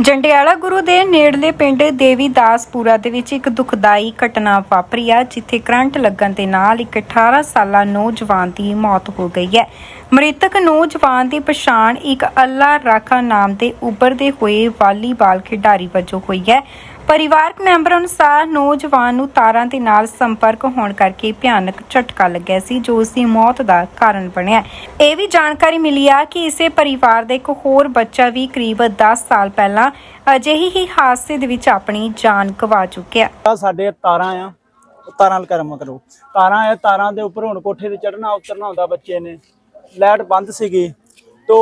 ਜੰਡਿਆਲਾ ਗੁਰੂ ਦੇ ਨੇੜਲੇ ਪਿੰਡ ਦੇਵੀਦਾਸਪੁਰਾ ਦੇ ਵਿੱਚ ਇੱਕ ਦੁਖਦਾਈ ਘਟਨਾ ਵਾਪਰੀ ਆ, ਜਿੱਥੇ ਕਰੰਟ ਲੱਗਣ ਦੇ ਨਾਲ ਇੱਕ 18 ਸਾਲਾ ਨੌਜਵਾਨ ਦੀ ਮੌਤ ਹੋ ਗਈ ਹੈ। ਮ੍ਰਿਤਕ ਨੌਜਵਾਨ ਦੀ ਪਛਾਣ ਇੱਕ ਅੱਲਾ ਰਾਖਾ ਨਾਮ ਦੇ ਉੱਭਰਦੇ ਹੋਏ ਵਾਲੀਬਾਲ ਖਿਡਾਰੀ ਵਜੋਂ ਹੋਈ ਹੈ। ਪਰਿਵਾਰਕ ਮੈਂਬਰ ਅਨੁਸਾਰ ਨੌਜਵਾਨ ਨੂੰ ਤਾਰਾਂ ਦੇ ਨਾਲ ਸੰਪਰਕ ਹੋਣ ਕਰਕੇ ਭਿਆਨਕ ਝਟਕਾ ਲੱਗਿਆ ਸੀ ਜੋ ਉਸ ਦੀ ਮੌਤ ਦਾ ਕਾਰਨ ਬਣਿਆ। ਇਹ ਵੀ ਜਾਣਕਾਰੀ ਮਿਲੀ ਆ ਕਿ ਇਸੇ ਪਰਿਵਾਰ ਦਾ ਇੱਕ ਹੋਰ ਬੱਚਾ ਵੀ ਕਰੀਬ 10 ਸਾਲ ਪਹਿਲਾਂ ਅਜਿਹੀ ਹੀ ਹਾਦਸੇ ਦੇ ਵਿੱਚ ਆਪਣੀ ਜਾਨ ਗਵਾ ਚੁੱਕਿਆ। ਸਾਡੇ ਤਾਰਾਂ ਆ ਉਹ ਤਾਰਾਂ ਨਾਲ ਕਰਮ ਕਰੋ। ਤਾਰਾਂ ਆ ਤਾਰਾਂ ਦੇ ਉੱਪਰ ਹੁਣ ਕੋਠੇ ਤੇ ਚੜਨਾ ਉਤਰਨਾ ਹੁੰਦਾ ਬੱਚੇ ਨੇ। ਲਾਈਟ ਬੰਦ ਸੀਗੀ ਤੋ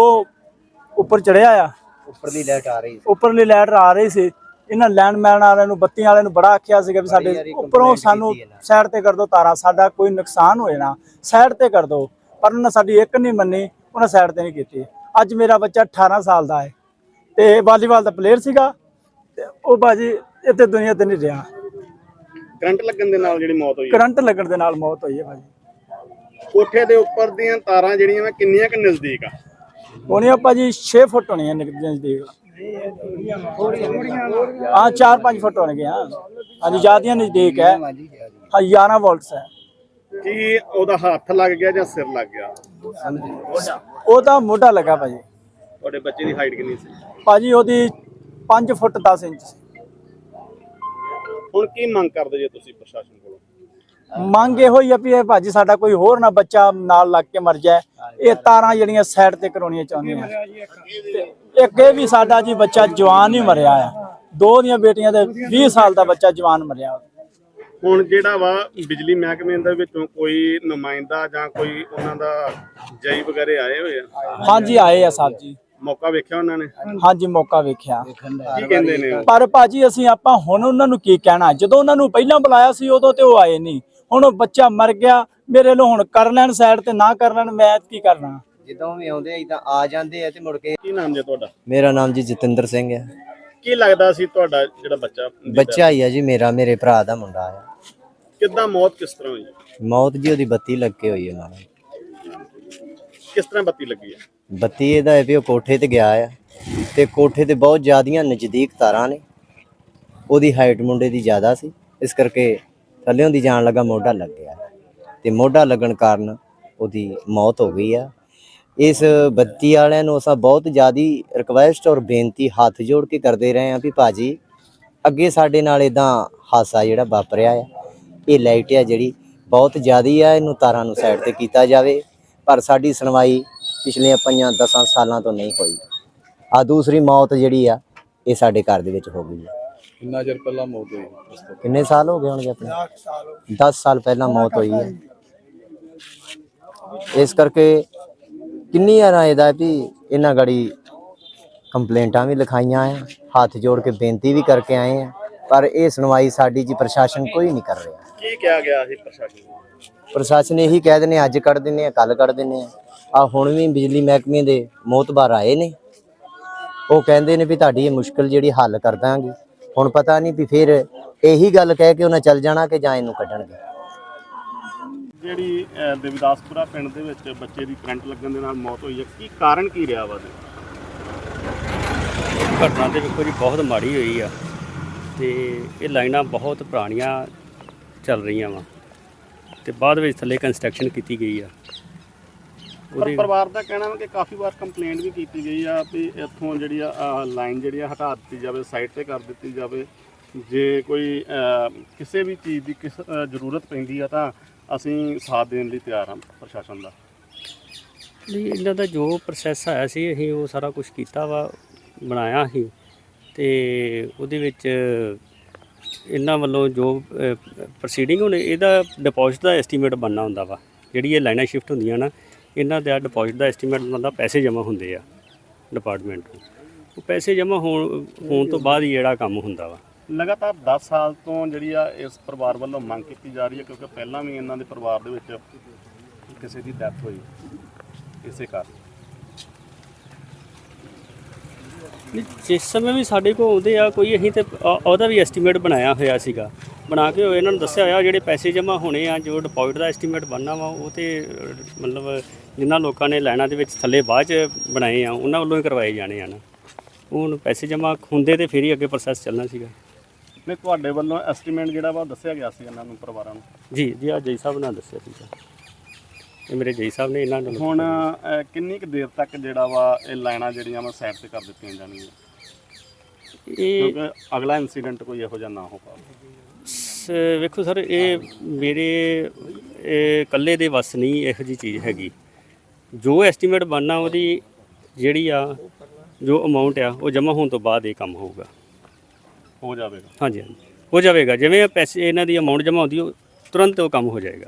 ਉੱਪਰ ਚੜਿਆ ਆ। ਉੱਪਰਲੀ ਲਾਈਟ ਆ ਰਹੀ ਸੀ। ਉੱਪਰਲੀ ਲਾਈਟ ਆ ਰਹੀ ਸੀ। ਇਹਨਾਂ ਲੈਂਡਮੈਨ ਵਾਲਿਆਂ ਨੂੰ ਬੱਤੀਆਂ ਵਾਲਿਆਂ ਨੂੰ ਬੜਾ ਆਖਿਆ ਸੀਗਾ ਵੀ ਸਾਡੇ ਉੱਪਰੋਂ ਸਾਨੂੰ। ਸਾਈਡ ਤੇ ਕਰ ਦਿਓ ਤਾਰਾਂ ਸਾਡਾ ਕੋਈ ਨੁਕਸਾਨ ਹੋਏ ਨਾ ਸਾਈਡ ਤੇ ਕਰ ਦਿਓ ਪਰ ਉਹਨਾਂ ਸਾਡੀ ਇੱਕ ਨਹੀਂ ਮੰਨੀ ਉਹਨਾਂ ਸਾਈਡ ਤੇ ਨਹੀਂ ਕੀਤੀ। ਅੱਜ ਮੇਰਾ ਬੱਚਾ 18 ਸਾਲ ਦਾ ਹੈ ਤੇ ਵਾਲੀਬਾਲ ਦਾ ਪਲੇਅਰ ਸੀਗਾ ਤੇ ਉਹ ਬਾਜੀ ਇੱਥੇ ਦੁਨੀਆ ਤੇ ਨਹੀਂ ਰਿਹਾ। ਕਰੰਟ ਲੱਗਣ ਦੇ ਨਾਲ ਜਿਹੜੀ ਮੌਤ ਹੋਈ ਕਰੰਟ ਲੱਗਣ ਦੇ ਨਾਲ ਮੌਤ ਹੋਈ ਹੈ ਬਾਜੀ। ਕੋਠੇ ਦੇ ਉੱਪਰ ਦੀਆਂ ਤਾਰਾਂ ਜਿਹੜੀਆਂ ਕਿੰਨੀਆਂ ਕਿ ਨਜ਼ਦੀਕ ਆ? ਹੋਣੀ ਆਪਾਂ ਜੀ 6 ਫੁੱਟ ਹੋਣੀ ਹੈ ਨਜ਼ਦੀਕ ਹਾਂ 4-5 ਫੁੱਟ ਹੋਣਗੇ ਹਾਂ। ਹਾਂਜੀ ਜਿਆਦੀਆਂ ਨਜ਼ਦੀਕ ਹੈ। ਹਾਂ 11 ਵੋਲਟਸ ਹੈ। ਕੀ ਉਹਦਾ ਹੱਥ ਲੱਗ ਗਿਆ ਜਾਂ ਸਿਰ ਲੱਗ ਗਿਆ? ਉਹ ਤਾਂ ਮੋਢਾ ਲੱਗਾ ਭਾਜੀ। ਤੁਹਾਡੇ ਬੱਚੇ ਦੀ ਹਾਈਟ ਕਿੰਨੀ ਸੀ? ਭਾਜੀ ਉਹਦੀ 5 ਫੁੱਟ 10 ਇੰਚ ਸੀ। ਹੁਣ ਕੀ ਮੰਗ ਕਰਦੇ ਜੇ ਤੁਸੀਂ ਪ੍ਰਸ਼ਾਸਨ ਕੋਲੋਂ? ਮੰਗ ਇਹੋ ਹੀ ਆ ਵੀ ਇਹ ਭਾਜੀ ਸਾਡਾ ਕੋਈ ਹੋਰ ਨਾ ਬੱਚਾ ਨਾਲ ਲੱਗ ਕੇ ਮਰ ਜਾਏ। ਇਹ ਤਾਰਾਂ ਜਿਹੜੀਆਂ ਸਾਈਡ ਤੇ ਕਰਾਉਣੀਆਂ ਚਾਹੁੰਦੇ ਆ ਤੇ ਇੱਕ ਇਹ ਵੀ ਸਾਡਾ ਜੀ ਬੱਚਾ ਜਵਾਨ ਹੀ ਮਰਿਆ ਆ। ਦੋ ਦੀਆਂ ਬੇਟੀਆਂ ਦੇ 20 ਸਾਲ ਦਾ ਬੱਚਾ ਜਵਾਨ ਮਰਿਆ। ਹੁਣ ਜਿਹੜਾ ਵਾ ਬਿਜਲੀ ਮਹਿਕਮੇ ਦੇ ਵਿੱਚੋਂ ਕੋਈ ਨੁਮਾਇੰਦਾ ਜਾਂ ਕੋਈ ਉਹਨਾਂ ਦਾ ਜਈ ਵਗੈਰੇ ਆਏ ਹੋਏ ਆ? ਹਾਂਜੀ ਆਏ ਆ ਸਾਹਿਬ ਜੀ। ਮੌਕਾ ਵੇਖਿਆ ਉਹਨਾਂ ਨੇ? ਹਾਂਜੀ ਮੌਕਾ ਵੇਖਿਆ। ਕੀ ਕਹਿੰਦੇ ਨੇ? ਪਰ ਭਾਜੀ ਅਸੀਂ ਆਪਾਂ ਹੁਣ ਉਹਨਾਂ ਨੂੰ ਕੀ ਕਹਿਣਾ? ਜਦੋਂ ਉਹਨਾਂ ਨੂੰ ਪਹਿਲਾਂ ਬੁਲਾਇਆ ਸੀ ਉਦੋਂ ਤੇ ਉਹ ਆਏ ਨਹੀਂ। ਹੁਣ ਉਹ ਬੱਚਾ ਮਰ ਗਿਆ ਮੇਰੇ ਲੋ ਹੁਣ ਕਰ ਲੈਣ ਸਾਈਡ ਤੇ ਨਾ ਕਰ ਲੈਣ ਮੈਂ ਕੀ ਕਰਨਾ ਜਦੋਂ ਵੀ ਆਉਂਦੇ ਆ ਇਦਾਂ ਆ ਜਾਂਦੇ ਆ ਤੇ ਮੁੜ ਕੇ ਕੀ ਨਾਮ ਜੇ ਤੁਹਾਡਾ? ਮੇਰਾ ਨਾਮ ਜੀ ਜਤਿੰਦਰ ਸਿੰਘ ਹੈ ਕੀ ਲੱਗਦਾ ਸੀ ਤੁਹਾਡਾ ਜਿਹੜਾ ਬੱਚਾ ਬੱਚਾ ਹੀ ਆ ਜੀ ਮੇਰਾ ਮੇਰੇ ਭਰਾ ਦਾ ਮੁੰਡਾ ਆ। ਕਿੱਦਾਂ ਮੌਤ ਕਿਸ ਤਰ੍ਹਾਂ ਹੋਈ? ਮੌਤ ਜੀ ਉਹਦੀ ਬੱਤੀ ਲੱਗ ਕੇ ਹੋਈ ਉਹਨਾਂ ਨੂੰ ਕਿਸ ਤਰ੍ਹਾਂ ਬੱਤੀ ਲੱਗੀ ਹੈ ਬੱਤੀ ਇਹਦਾ ਹੈ ਵੀ ਉਹ ਕੋਠੇ ਤੇ ਗਿਆ ਆ ਤੇ ਕੋਠੇ ਤੇ ਬਹੁਤ ਜ਼ਿਆਦੀਆਂ ਨਜ਼ਦੀਕ ਤਾਰਾਂ ਨੇ। ਉਹਦੀ ਹਾਈਟ ਮੁੰਡੇ ਦੀ ਜ਼ਿਆਦਾ ਸੀ ਇਸ ਕਰਕੇ ਥੱਲੇੋਂ ਦੀ ਜਾਣ ਲੱਗਾ ਮੋਢਾ ਲੱਗ ਗਿਆ। ਤੇ ਮੋਢਾ ਲੱਗਣ ਕਾਰਨ ਉਹਦੀ ਮੌਤ ਹੋ ਗਈ ਆ। ਇਸ ਬੱਤੀ ਵਾਲਿਆਂ ਨੂੰ ਅਸਾਂ ਬਹੁਤ ਜ਼ਿਆਦੀ ਰਿਕਵੈਸਟ ਔਰ ਬੇਨਤੀ ਹੱਥ ਜੋੜ ਕੇ ਕਰਦੇ ਰਹੇ ਆ ਵੀ ਭਾਜੀ ਅੱਗੇ ਸਾਡੇ ਨਾਲ ਇਦਾਂ ਹਾਸਾ ਜਿਹੜਾ ਵਾਪਰਿਆ ਆ ਇਹ ਲਾਈਟ ਆ ਜਿਹੜੀ ਬਹੁਤ ਜ਼ਿਆਦੀ ਆ ਇਹਨੂੰ ਤਾਰਾਂ ਨੂੰ ਸਾਈਡ ਤੇ ਕੀਤਾ ਜਾਵੇ ਪਰ ਸਾਡੀ ਸੁਣਵਾਈ ਪਿਛਲੇ ਪੰਜਾਂ 10 ਸਾਲਾਂ ਤੋਂ ਨਹੀਂ ਹੋਈ। ਆ ਦੂਸਰੀ ਮੌਤ ਜਿਹੜੀ ਆ ਇਹ ਸਾਡੇ ਘਰ ਦੇ ਵਿੱਚ ਹੋ ਗਈ ਆ। ਕਿੰਨਾ ਚਿਰ ਪਹਿਲਾਂ ਮੌਤ ਹੋਈ? ਕਿੰਨੇ ਸਾਲ ਹੋ ਗਏ ਹੋਣਗੇ ਆਪਣੇ? 10 ਸਾਲ ਪਹਿਲਾਂ ਮੌਤ ਹੋਈ ਹੈ ਇਸ ਕਰਕੇ ਕਿੰਨੀ ਵਾਰ ਇਹਦਾ ਵੀ ਇਹਨਾਂ ਗੜੀ ਕੰਪਲੇਂਟਾਂ ਵੀ ਲਿਖਾਈਆਂ ਆ ਹੱਥ ਜੋੜ ਕੇ ਬੇਨਤੀ ਵੀ ਕਰਕੇ ਆਏ ਆ ਪਰ ਇਹ ਸੁਣਵਾਈ ਸਾਡੀ ਜੀ ਪ੍ਰਸ਼ਾਸਨ ਕੋਈ ਨਹੀਂ ਕਰ ਰਿਹਾ। ਕੀ ਕਿਹਾ ਗਿਆ ਸੀ ਪ੍ਰਸ਼ਾਸਨ ਨੂੰ? ਪ੍ਰਸ਼ਾਸਨ ਇਹੀ ਕਹਿ ਦਿੰਦੇ ਅੱਜ ਕੱਢ ਦਿੰਦੇ ਆ ਕੱਲ ਕੱਢ ਦਿੰਦੇ ਆ। ਆ ਹੁਣ ਵੀ ਬਿਜਲੀ ਮਹਿਕਮੇ ਦੇ ਮੋਤਬਾਰ ਆਏ ਨੇ। ਉਹ ਕਹਿੰਦੇ ਨੇ ਵੀ ਤੁਹਾਡੀ ਇਹ ਮੁਸ਼ਕਲ ਜਿਹੜੀ ਹੱਲ ਕਰ ਦਾਂਗੇ। ਹੁਣ ਪਤਾ ਨਹੀਂ ਵੀ ਫਿਰ ਇਹੀ ਗੱਲ ਕਹਿ ਕੇ ਉਹਨਾਂ ਚੱਲ ਜਾਣਾ ਕਿ ਜਾਂ ਇਹਨੂੰ ਕੱਢਣਗੇ। ਜਿਹੜੀ ਅਹ, ਦੇਵਦਾਸਪੁਰਾ ਪਿੰਡ ਦੇ ਵਿੱਚ ਬੱਚੇ ਦੀ ਕਰੰਟ ਲੱਗਣ ਦੇ ਨਾਲ ਮੌਤ ਹੋਈ ਹੈ ਕੀ ਕਾਰਨ ਕੀ ਰਿਹਾ ਵਾ ਇਹਦੇ? ਘਟਨਾ ਤੇ ਵੇਖੋ ਜੀ ਬਹੁਤ ਮਾੜੀ ਹੋਈ ਆ ਤੇ ਇਹ ਲਾਈਨਾਂ ਬਹੁਤ ਪੁਰਾਣੀਆਂ ਚੱਲ ਰਹੀਆਂ ਵਾ ਤੇ ਬਾਅਦ ਵਿੱਚ ਥੱਲੇ ਕੰਸਟਰਕਸ਼ਨ ਕੀਤੀ ਗਈ ਆ ਪਰ ਉਹਦੇ ਪਰਿਵਾਰ ਦਾ ਕਹਿਣਾ ਵਾ ਕਿ ਕਾਫੀ ਵਾਰ ਕੰਪਲੇਂਟ ਵੀ ਕੀਤੀ ਗਈ ਆ ਵੀ ਇੱਥੋਂ ਜਿਹੜੀ ਆ ਲਾਈਨ ਜਿਹੜੀ ਆ ਹਟਾ ਦਿੱਤੀ ਜਾਵੇ ਸਾਈਡ ਤੇ ਕਰ ਦਿੱਤੀ ਜਾਵੇ ਜੇ ਕੋਈ ਅਹ, ਕਿਸੇ ਵੀ ਚੀਜ਼ ਦੀ ਕਿਸ ਅਹ, ਜ਼ਰੂਰਤ ਪੈਂਦੀ ਆ ਤਾਂ ਅਸੀਂ ਸਾਥ ਦੇਣ ਲਈ ਤਿਆਰ ਹਾਂ ਪ੍ਰਸ਼ਾਸਨ ਦਾ। ਲਈ ਇਹਨਾਂ ਦਾ ਜੋ ਪ੍ਰੋਸੈਸ ਆਇਆ ਸੀ, ਅਸੀਂ ਉਹ ਸਾਰਾ ਕੁਝ ਕੀਤਾ ਵਾ, ਬਣਾਇਆ ਸੀ। ਤੇ ਉਹਦੇ ਵਿੱਚ ਇਹਨਾਂ ਵੱਲੋਂ ਜੋ ਪ੍ਰੋਸੀਡਿੰਗ ਹੁਣ ਇਹਦਾ ਡਿਪੋਜ਼ਿਟ ਦਾ ਐਸਟੀਮੇਟ ਬਣਨਾ ਹੁੰਦਾ ਵਾ। ਜਿਹੜੀ ਇਹ ਲਾਈਨਾਂ ਸ਼ਿਫਟ ਹੁੰਦੀਆਂ ਨਾ, ਇਹਨਾਂ ਦਾ ਡਿਪੋਜ਼ਿਟ ਦਾ ਐਸਟੀਮੇਟ ਬਣਦਾ ਪੈਸੇ ਜਮ੍ਹਾਂ ਹੁੰਦੇ ਆ ਡਿਪਾਰਟਮੈਂਟ ਨੂੰ। ਉਹ ਪੈਸੇ ਜਮ੍ਹਾਂ ਹੋਣ ਹੋਣ ਤੋਂ ਬਾਅਦ ਹੀ ਜਿਹੜਾ ਕੰਮ ਹੁੰਦਾ ਵਾ। ਲਗਾਤਾਰ 10 ਸਾਲ ਤੋਂ ਜਿਹੜੀ ਆ ਇਸ ਪਰਿਵਾਰ ਵੱਲੋਂ ਮੰਗ ਕੀਤੀ ਜਾ ਰਹੀ ਹੈ ਕਿਉਂਕਿ ਪਹਿਲਾਂ ਵੀ ਇਹਨਾਂ ਦੇ ਪਰਿਵਾਰ ਦੇ ਵਿੱਚ ਕਿਸੇ ਦੀ ਡੈਥ ਹੋਈ। ਇਸੇ ਕਾਰਨ। ਨਹੀਂ, ਜਿਸ ਸਮੇਂ ਵੀ ਸਾਡੇ ਕੋਲ ਆਉਂਦੇ ਆ ਕੋਈ ਅਸੀਂ ਤੇ ਅ- ਉਹਦਾ ਵੀ ਐਸਟੀਮੇਟ ਬਣਾਇਆ ਹੋਇਆ ਸੀਗਾ। ਬਣਾ ਕੇ ਇਹਨਾਂ ਨੂੰ ਦੱਸਿਆ ਹੋਇਆ ਜਿਹੜੇ ਪੈਸੇ ਜਮ੍ਹਾਂ ਹੋਣੇ ਆ ਜੋ ਡਿਪੋਜ਼ਿਟ ਦਾ ਐਸਟੀਮੇਟ ਬਣਨਾ ਵਾ ਉਹ ਤੇ ਅ, ਮਤਲਬ ਜਿਨ੍ਹਾਂ ਲੋਕਾਂ ਨੇ ਲਾਈਨਾਂ ਦੇ ਵਿੱਚ ਥੱਲੇ ਬਾਅਦ ਚ ਬਣਾਏ ਆ ਉਹਨਾਂ ਵੱਲੋਂ ਹੀ ਕਰਵਾਏ ਜਾਣੇ ਆ ਨਾ। ਉਹ ਹੁਣ ਪੈਸੇ ਜਮ੍ਹਾਂ ਹੁੰਦੇ ਤੇ ਫਿਰ ਹੀ ਅੱਗੇ ਪ੍ਰੋਸੈਸ ਚੱਲਣਾ ਸੀਗਾ। ਨਹੀਂ ਤੁਹਾਡੇ ਵੱਲੋਂ ਐਸਟੀਮੇਟ ਜਿਹੜਾ ਵਾ ਉਹ ਦੱਸਿਆ ਗਿਆ ਸੀ ਇਹਨਾਂ ਨੂੰ ਪਰਿਵਾਰਾਂ ਨੂੰ? ਜੀ ਜੀ ਆ ਜੈ ਸਾਹਿਬ ਨੇ ਦੱਸਿਆ ਸੀਗਾ ਇਹ ਮੇਰੇ ਜੈ ਸਾਹਿਬ ਨੇ ਇਹਨਾਂ ਨੂੰ ਹੁਣ ਅਹ, ਕਿੰਨੀ ਕੁ ਦੇਰ ਤੱਕ ਜਿਹੜਾ ਵਾ ਇਹ ਲਾਈਨਾਂ ਜਿਹੜੀਆਂ ਵਾ ਸਾਈਡ ਤੇ ਕਰ ਦਿੱਤੀਆਂ ਜਾਣਗੀਆਂ? ਇਹ ਕਿਉਂਕਿ ਅਗਲਾ ਇਨਸੀਡੈਂਟ ਕੋਈ ਇਹੋ ਜਿਹਾ ਨਾ ਹੋ ਪਾਵੇ। ਸ- ਵੇਖੋ ਸਰ ਇਹ ਮੇਰੇ ਇਹ ਇਕੱਲੇ ਦੇ ਵੱਸ ਨਹੀਂ ਇਹੋ ਜੀ ਚੀਜ਼ ਹੈਗੀ। ਜੋ ਐਸਟੀਮੇਟ ਬਣਨਾ ਉਹਦੀ ਜਿਹੜੀ ਆ ਜੋ ਅਮਾਉਂਟ ਆ ਉਹ ਜਮ੍ਹਾਂ ਹੋਣ ਤੋਂ ਬਾਅਦ ਇਹ ਕੰਮ ਹੋਊਗਾ। ਹੋ ਜਾਵੇਗਾ। ਹਾਂਜੀ ਹਾਂਜੀ। ਹੋ ਜਾਵੇਗਾ। ਜਿਵੇਂ ਪੈਸੇ ਇਹਨਾਂ ਦੀ ਅਮਾਉਂਟ ਜਮ੍ਹਾਂ ਹੁੰਦੀ ਉਹ ਤੁਰੰਤ ਉਹ ਕੰਮ ਹੋ ਜਾਏਗਾ।